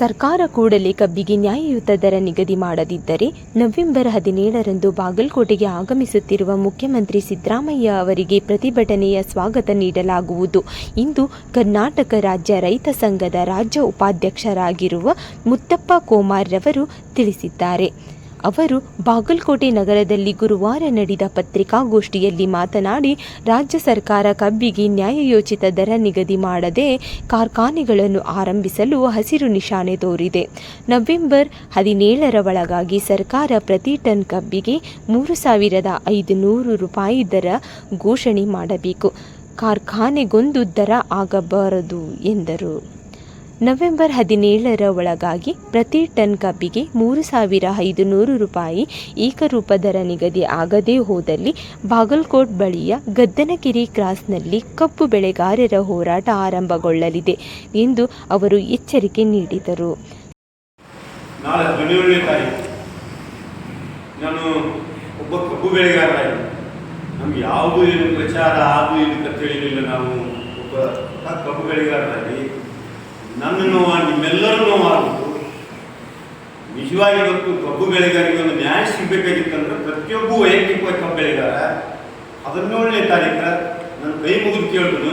ಸರ್ಕಾರ ಕೂಡಲೇ ಕಬ್ಬಿಗೆ ನ್ಯಾಯಯುತ ದರ ನಿಗದಿ ಮಾಡದಿದ್ದರೆ ನವೆಂಬರ್ ಹದಿನೇಳರಂದು ಬಾಗಲಕೋಟೆಗೆ ಆಗಮಿಸುತ್ತಿರುವ ಮುಖ್ಯಮಂತ್ರಿ ಸಿದ್ದರಾಮಯ್ಯ ಅವರಿಗೆ ಪ್ರತಿಭಟನೆಯ ಸ್ವಾಗತ ನೀಡಲಾಗುವುದು. ಇಂದು ಕರ್ನಾಟಕ ರಾಜ್ಯ ರೈತ ಸಂಘದ ರಾಜ್ಯ ಉಪಾಧ್ಯಕ್ಷರಾಗಿರುವ ಮುತ್ತಪ್ಪ ಕೋಮಾರ್ ರವರು ತಿಳಿಸಿದ್ದಾರೆ. ಅವರು ಬಾಗಲಕೋಟೆ ನಗರದಲ್ಲಿ ಗುರುವಾರ ನಡೆದ ಪತ್ರಿಕಾಗೋಷ್ಠಿಯಲ್ಲಿ ಮಾತನಾಡಿ, ರಾಜ್ಯ ಸರ್ಕಾರ ಕಬ್ಬಿಗೆ ನ್ಯಾಯಯೋಚಿತ ದರ ನಿಗದಿ ಮಾಡದೆ ಕಾರ್ಖಾನೆಗಳನ್ನು ಆರಂಭಿಸಲು ಹಸಿರು ನಿಶಾನೆ ತೋರಿದೆ. ನವೆಂಬರ್ ಹದಿನೇಳರ ಒಳಗಾಗಿ ಸರ್ಕಾರ ಪ್ರತಿ ಟನ್ ಕಬ್ಬಿಗೆ ಮೂರು ಸಾವಿರದ ಐದುನೂರು ರೂಪಾಯಿ ದರ ಘೋಷಣೆ ಮಾಡಬೇಕು. ಕಾರ್ಖಾನೆಗೊಂದು ದರ ಆಗಬಾರದು ಎಂದರು. ನವೆಂಬರ್ ಹದಿನೇಳರ ಒಳಗಾಗಿ ಪ್ರತಿ ಟನ್ ಕಬ್ಬಿಗೆ ಮೂರು ಸಾವಿರ ಐದುನೂರು ರೂಪಾಯಿ ಏಕರೂಪ ದರ ನಿಗದಿ ಆಗದೇ ಹೋದಲ್ಲಿ ಬಾಗಲಕೋಟ್ ಬಳಿಯ ಗದ್ದನಕೆರೆ ಕ್ರಾಸ್ನಲ್ಲಿ ಕಬ್ಬು ಬೆಳೆಗಾರರ ಹೋರಾಟ ಆರಂಭಗೊಳ್ಳಲಿದೆ ಎಂದು ಅವರು ಎಚ್ಚರಿಕೆ ನೀಡಿದರು. ನಾನು ಒಬ್ಬ ಕಬ್ಬು ಬೆಳೆಗಾರನಾಗಿ. ನಮ್ಗೆ ಯಾವುದು ಏನು ಪ್ರಚಾರ ಏನು ನಾವು ಒಬ್ಬ ಕಬ್ಬು ಬೆಳೆಗಾರರಾಗಿ ನನ್ನ ನೋವು ನಿಮ್ಮೆಲ್ಲರೂ ನೋವಾಗುವುದು ನಿಜವಾಗಿ ಇವತ್ತು ಕಬ್ಬು ಬೆಳೆಗಾರರಿಗೆ ಒಂದು ನ್ಯಾಯ ಸಿಗಬೇಕಾಗಿತ್ತಂದ್ರೆ ಪ್ರತಿಯೊಬ್ಬ ವೈಯಕ್ತಿಕವಾಗಿ ಕಬ್ಬು ಬೆಳೆಗಾರ ಹದಿನೇಳನೇ ತಾರೀಖ ನನ್ನ ಕೈ ಮುಗಿದು ಕೇಳಿದ್ರು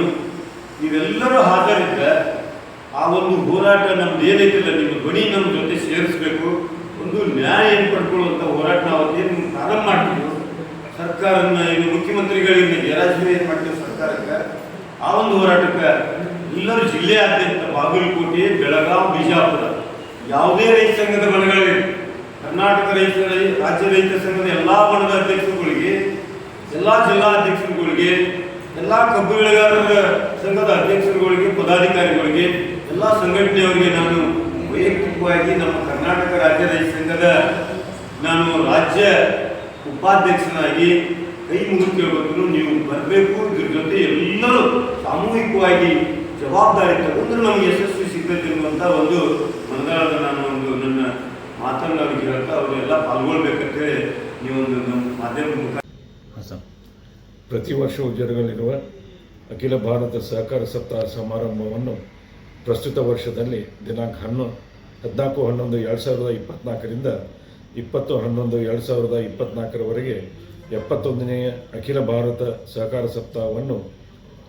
ನೀವೆಲ್ಲರೂ ಹಾಜರಿದ್ದ ಆ ಒಂದು ಹೋರಾಟ ನಮ್ದು ಏನೈತಿಲ್ಲ ನಿಮ್ಮ ಧ್ವನಿ ನಮ್ಮ ಜೊತೆ ಸೇರಿಸ್ಬೇಕು. ಒಂದು ನ್ಯಾಯ ಏನು ಪಡ್ಕೊಳ್ಳುವಂಥ ಹೋರಾಟ ನಾವು ಏನು ಪ್ರಾರಂಭ ಮಾಡ್ತೀವಿ. ಸರ್ಕಾರನ ಏನು ಮುಖ್ಯಮಂತ್ರಿಗಳಿಂದ ಗೇರಾಜಿನ ಏನು ಮಾಡ್ತೀವಿ ಸರ್ಕಾರಕ್ಕೆ ಆ ಒಂದು ಹೋರಾಟಕ್ಕೆ ಎಲ್ಲರೂ ಜಿಲ್ಲೆಯಾದ್ಯಂತ ಬಾಗಲಕೋಟೆ ಬೆಳಗಾವಿ ಬಿಜಾಪುರ ಯಾವುದೇ ರೈತ ಸಂಘದ ಬಣಗಳಿವೆ ಕರ್ನಾಟಕ ರೈತ ರಾಜ್ಯ ರೈತ ಸಂಘದ ಎಲ್ಲ ಬಣದ ಅಧ್ಯಕ್ಷರುಗಳಿಗೆ, ಎಲ್ಲ ಜಿಲ್ಲಾ ಅಧ್ಯಕ್ಷರುಗಳಿಗೆ ಎಲ್ಲ ಕಬ್ಬು ಬೆಳೆಗಾರರ ಸಂಘದ ಅಧ್ಯಕ್ಷರುಗಳಿಗೆ, ಪದಾಧಿಕಾರಿಗಳಿಗೆ, ಎಲ್ಲ ಸಂಘಟನೆಯವರಿಗೆ ನಾನು ವೈಯಕ್ತಿಕವಾಗಿ ನಮ್ಮ ಕರ್ನಾಟಕ ರಾಜ್ಯ ರೈತ ಸಂಘದ ನಾನು ರಾಜ್ಯ ಉಪಾಧ್ಯಕ್ಷನಾಗಿ ಕೈ ಮುಗಿದು ಕೇಳಬೇಕು ನೀವು ಬರಬೇಕು, ಇದ್ರ ಜೊತೆ ಎಲ್ಲರೂ ಸಾಮೂಹಿಕವಾಗಿ ಜವಾಬ್ದಾರಿ ತಗೊಂಡ್ರೆ ನಮ್ಗೆ ಯಶಸ್ವಿ ಸಿಗ್ಬೇಕಿರುವಂತ ಅನ್ನುವಂಥ ಒಂದು ಮನದಾಳದ ನಾನು ಒಂದು ನನ್ನ ಮಾತನ್ನು ಅವ್ರಿಗೆ ಹೇಳ್ತಾ ಅವರೆಲ್ಲ ಪಾಲ್ಗೊಳ್ಬೇಕಂತೇಳಿ ನೀವೊಂದು ನಮ್ಮ ಮಾಧ್ಯಮ ಮುಖಾಂತರ ಪ್ರತಿ ವರ್ಷವೂ ಜರುಗಲಿರುವ ಅಖಿಲ ಭಾರತ ಸಹಕಾರ ಸಪ್ತಾಹ ಸಮಾರಂಭವನ್ನು ಪ್ರಸ್ತುತ ವರ್ಷದಲ್ಲಿ ದಿನಾಂಕ ಹನ್ನೊಂದು ಹದಿನಾಲ್ಕು, ಹನ್ನೊಂದು, ಎರಡು ಸಾವಿರದ ಇಪ್ಪತ್ನಾಲ್ಕರಿಂದ ಇಪ್ಪತ್ತು, ಹನ್ನೊಂದು, ಎರಡು ಸಾವಿರದ ಇಪ್ಪತ್ನಾಲ್ಕರವರೆಗೆ ಎಪ್ಪತ್ತೊಂದನೆಯ ಅಖಿಲ ಭಾರತ ಸಹಕಾರ ಸಪ್ತಾಹವನ್ನು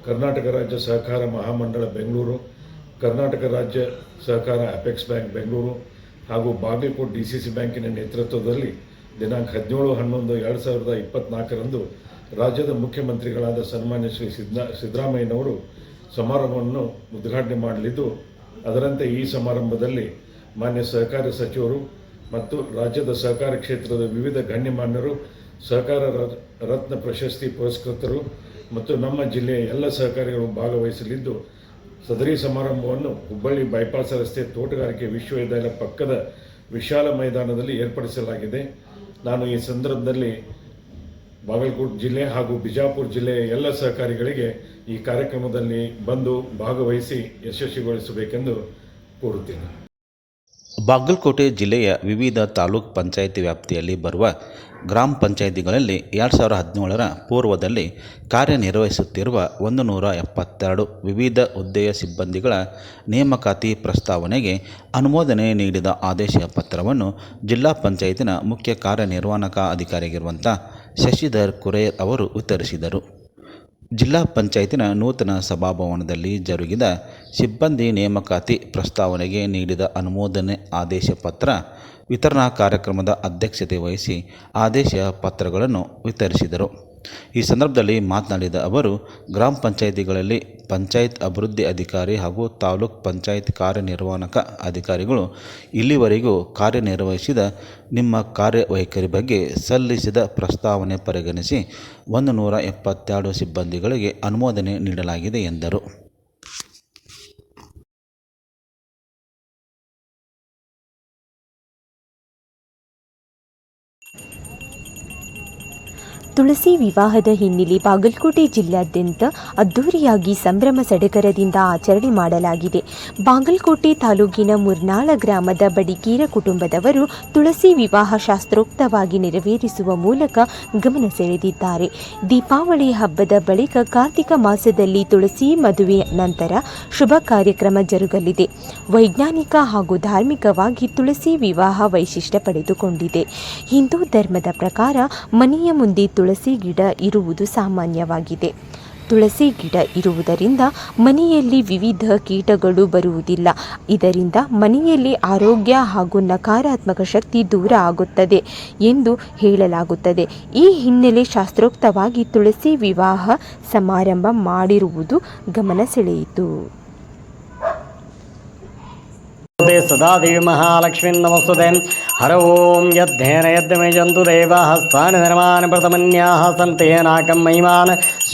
ಕರ್ನಾಟಕ ರಾಜ್ಯ ಸಹಕಾರ ಮಹಾಮಂಡಳ ಬೆಂಗಳೂರು, ಕರ್ನಾಟಕ ರಾಜ್ಯ ಸಹಕಾರ ಅಪೆಕ್ಸ್ ಬ್ಯಾಂಕ್ ಬೆಂಗಳೂರು ಹಾಗೂ ಬಾಗಲಕೋಟೆ ಡಿ ಸಿ ಸಿ ಬ್ಯಾಂಕಿನ ನೇತೃತ್ವದಲ್ಲಿ ದಿನಾಂಕ ಹದಿನೇಳು ಹನ್ನೊಂದು ಎರಡು ಸಾವಿರದ ಇಪ್ಪತ್ನಾಲ್ಕರಂದು ರಾಜ್ಯದ ಮುಖ್ಯಮಂತ್ರಿಗಳಾದ ಸನ್ಮಾನ್ಯ ಶ್ರೀ ಸಿದ್ದ ಸಿದ್ದರಾಮಯ್ಯನವರು ಸಮಾರಂಭವನ್ನು ಉದ್ಘಾಟನೆ ಮಾಡಲಿದ್ದು, ಅದರಂತೆ ಈ ಸಮಾರಂಭದಲ್ಲಿ ಮಾನ್ಯ ಸಹಕಾರ ಸಚಿವರು ಮತ್ತು ರಾಜ್ಯದ ಸಹಕಾರ ಕ್ಷೇತ್ರದ ವಿವಿಧ ಗಣ್ಯಮಾನ್ಯರು, ಸಹಕಾರ ರತ್ನ ಪ್ರಶಸ್ತಿ ಪುರಸ್ಕೃತರು ಮತ್ತು ನಮ್ಮ ಜಿಲ್ಲೆಯ ಎಲ್ಲ ಸಹಕಾರಿಗಳು ಭಾಗವಹಿಸಲಿದ್ದು ಸದರಿ ಸಮಾರಂಭವನ್ನು ಹುಬ್ಬಳ್ಳಿ ಬೈಪಾಸ್ ರಸ್ತೆ ತೋಟಗಾರಿಕೆ ವಿಶ್ವವಿದ್ಯಾಲಯ ಪಕ್ಕದ ವಿಶಾಲ ಮೈದಾನದಲ್ಲಿ ಏರ್ಪಡಿಸಲಾಗಿದೆ. ನಾನು ಈ ಸಂದರ್ಭದಲ್ಲಿ ಬಾಗಲಕೋಟೆ ಜಿಲ್ಲೆ ಹಾಗೂ ಬಿಜಾಪುರ ಜಿಲ್ಲೆಯ ಎಲ್ಲ ಸಹಕಾರಿಗಳಿಗೆ ಈ ಕಾರ್ಯಕ್ರಮದಲ್ಲಿ ಬಂದು ಭಾಗವಹಿಸಿ ಯಶಸ್ವಿಗೊಳಿಸಬೇಕೆಂದು ಕೋರುತ್ತೇನೆ. ಬಾಗಲಕೋಟೆ ಜಿಲ್ಲೆಯ ವಿವಿಧ ತಾಲೂಕ್ ಪಂಚಾಯಿತಿ ವ್ಯಾಪ್ತಿಯಲ್ಲಿ ಬರುವ ಗ್ರಾಮ ಪಂಚಾಯಿತಿಗಳಲ್ಲಿ ಎರಡು ಸಾವಿರದ ಹದಿನೇಳರ ಪೂರ್ವದಲ್ಲಿ ಕಾರ್ಯನಿರ್ವಹಿಸುತ್ತಿರುವ ಒಂದು ನೂರ ಎಪ್ಪತ್ತೆರಡು ವಿವಿಧ ಹುದ್ದೆಯ ಸಿಬ್ಬಂದಿಗಳ ನೇಮಕಾತಿ ಪ್ರಸ್ತಾವನೆಗೆ ಅನುಮೋದನೆ ನೀಡಿದ ಆದೇಶ ಪತ್ರವನ್ನು ಜಿಲ್ಲಾ ಪಂಚಾಯತಿನ ಮುಖ್ಯ ಕಾರ್ಯನಿರ್ವಾಹಕ ಅಧಿಕಾರಿಯಾಗಿರುವಂಥ ಶಶಿಧರ್ ಕುರೇರ್ ಅವರು ವಿತರಿಸಿದರು. ಜಿಲ್ಲಾ ಪಂಚಾಯತಿನ ನೂತನ ಸಭಾಭವನದಲ್ಲಿ ಜರುಗಿದ ಸಿಬ್ಬಂದಿ ನೇಮಕಾತಿ ಪ್ರಸ್ತಾವನೆಗೆ ನೀಡಿದ ಅನುಮೋದನೆ ಆದೇಶ ಪತ್ರ ವಿತರಣಾ ಕಾರ್ಯಕ್ರಮದ ಅಧ್ಯಕ್ಷತೆ ವಹಿಸಿ ಆದೇಶ ಪತ್ರಗಳನ್ನು ವಿತರಿಸಿದರು. ಈ ಸಂದರ್ಭದಲ್ಲಿ ಮಾತನಾಡಿದ ಅವರು, ಗ್ರಾಮ ಪಂಚಾಯಿತಿಗಳಲ್ಲಿ ಪಂಚಾಯತ್ ಅಭಿವೃದ್ಧಿ ಅಧಿಕಾರಿ ಹಾಗೂ ತಾಲೂಕ್ ಪಂಚಾಯತ್ ಕಾರ್ಯನಿರ್ವಾಹಕ ಅಧಿಕಾರಿಗಳು ಇಲ್ಲಿವರೆಗೂ ಕಾರ್ಯನಿರ್ವಹಿಸಿದ ನಿಮ್ಮ ಕಾರ್ಯವೈಖರಿ ಬಗ್ಗೆ ಸಲ್ಲಿಸಿದ ಪ್ರಸ್ತಾವನೆ ಪರಿಗಣಿಸಿ, ಒಂದು ನೂರ ಎಪ್ಪತ್ತೆರಡು ಸಿಬ್ಬಂದಿಗಳಿಗೆ ಅನುಮೋದನೆ ನೀಡಲಾಗಿದೆ ಎಂದರು. ತುಳಸಿ ವಿವಾಹದ ಹಿನ್ನೆಲೆ ಬಾಗಲಕೋಟೆ ಜಿಲ್ಲಾದ್ಯಂತ ಅದ್ದೂರಿಯಾಗಿ ಸಂಭ್ರಮ ಸಡಗರದಿಂದ ಆಚರಣೆ ಮಾಡಲಾಗಿದೆ. ಬಾಗಲಕೋಟೆ ತಾಲೂಕಿನ ಮುರ್ನಾಳ ಗ್ರಾಮದ ಬಡಿಕೀರ ಕುಟುಂಬದವರು ತುಳಸಿ ವಿವಾಹ ಶಾಸ್ತ್ರೋಕ್ತವಾಗಿ ನೆರವೇರಿಸುವ ಮೂಲಕ ಗಮನ ಸೆಳೆದಿದ್ದಾರೆ. ದೀಪಾವಳಿ ಹಬ್ಬದ ಬಳಿಕ ಕಾರ್ತಿಕ ಮಾಸದಲ್ಲಿ ತುಳಸಿ ಮದುವೆ ನಂತರ ಶುಭ ಕಾರ್ಯಕ್ರಮ ಜರುಗಲಿದೆ. ವೈಜ್ಞಾನಿಕ ಹಾಗೂ ಧಾರ್ಮಿಕವಾಗಿ ತುಳಸಿ ವಿವಾಹ ವೈಶಿಷ್ಟ್ಯ ಪಡೆದುಕೊಂಡಿದೆ. ಹಿಂದೂ ಧರ್ಮದ ಪ್ರಕಾರ ಮನೆಯ ಮುಂದೆ ತುಳಸಿ ಗಿಡ ಇರುವುದು ಸಾಮಾನ್ಯವಾಗಿದೆ. ತುಳಸಿ ಗಿಡ ಇರುವುದರಿಂದ ಮನೆಯಲ್ಲಿ ವಿವಿಧ ಕೀಟಗಳು ಬರುವುದಿಲ್ಲ. ಇದರಿಂದ ಮನೆಯಲ್ಲಿ ಆರೋಗ್ಯ ಹಾಗೂ ನಕಾರಾತ್ಮಕ ಶಕ್ತಿ ದೂರ ಆಗುತ್ತದೆ ಎಂದು ಹೇಳಲಾಗುತ್ತದೆ. ಈ ಹಿನ್ನೆಲೆ ಶಾಸ್ತ್ರೋಕ್ತವಾಗಿ ತುಳಸಿ ವಿವಾಹ ಸಮಾರಂಭ ಮಾಡಿರುವುದು ಗಮನ ಸೆಳೆಯಿತು. నమోదే సదాదేవి మహాలక్ష్మిన్ నమస్తుదే హర ఓం యద్ధేన యద్మే జంతు దేవ హస్తాని ధర్మాన్ ప్రతమన్యాః సంతేనాకం మహిమాన్.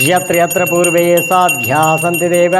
యత్ర యత్ర పూర్వే సాధ్యా సంతి దేవ